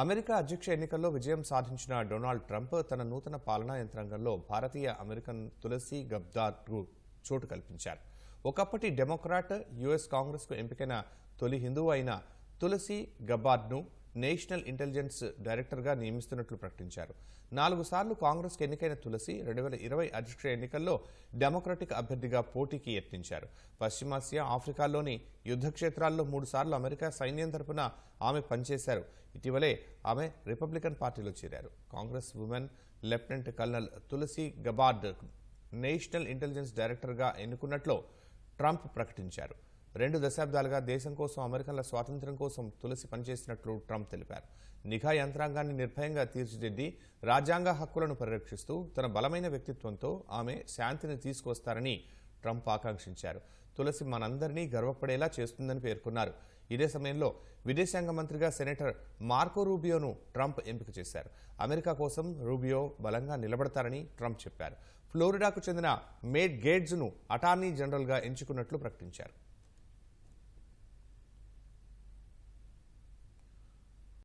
America అధ్యక్ష ఎన్నికల్లో విజయం సాధించిన డొనాల్డ్ ట్రంప్ తన నూతన పాలనా యంత్రాంగంలో భారతీయ అమెరికన్ తులసి గబ్దార్కు చోటు కల్పించారు. ఒకప్పటి డెమోక్రాట్ యుఎస్ కాంగ్రెస్కు ఎంపికైన తొలి హిందువు అయిన తులసి గబ్బార్డ్ను నేషనల్ ఇంటెలిజెన్స్ డైరెక్టర్గా నియమిస్తున్నట్లు ప్రకటించారు. నాలుగు సార్లు కాంగ్రెస్కు ఎన్నికైన తులసి రెండు వేల ఇరవై అధ్యక్ష ఎన్నికల్లో డెమోక్రటిక్ అభ్యర్థిగా పోటీకి యత్నించారు. పశ్చిమాసియా ఆఫ్రికాలోని యుద్ధ క్షేత్రాల్లో మూడు సార్లు అమెరికా సైన్యం తరపున ఆమె పనిచేశారు. ఇటీవలే ఆమె రిపబ్లికన్ పార్టీలో చేరారు. Congress woman lieutenant colonel Tulsi Gabbard national intelligence డైరెక్టర్గా ఎన్నుకున్నట్లు ట్రంప్ ప్రకటించారు. రెండు దశాబ్దాలుగా దేశం కోసం అమెరికన్ల స్వాతంత్ర్యం కోసం తులసి పనిచేసినట్లు ట్రంప్ తెలిపారు. నిఘా యంత్రాంగాన్ని నిర్భయంగా తీర్చిదిద్ది రాజ్యాంగ హక్కులను పరిరక్షిస్తూ తన బలమైన వ్యక్తిత్వంతో ఆమె శాంతిని తీసుకువస్తారని ట్రంప్ ఆకాంక్షించారు. తులసి మనందరినీ గర్వపడేలా చేస్తుందని పేర్కొన్నారు. ఇదే సమయంలో విదేశాంగ మంత్రిగా సెనేటర్ మార్కో రూబియోను ట్రంప్ ఎంపిక చేశారు. అమెరికా కోసం రూబియో బలంగా నిలబడతారని ట్రంప్ చెప్పారు. ఫ్లోరిడాకు చెందిన మేడ్ గేట్స్ను అటార్నీ జనరల్గా ఎంచుకున్నట్లు ప్రకటించారు.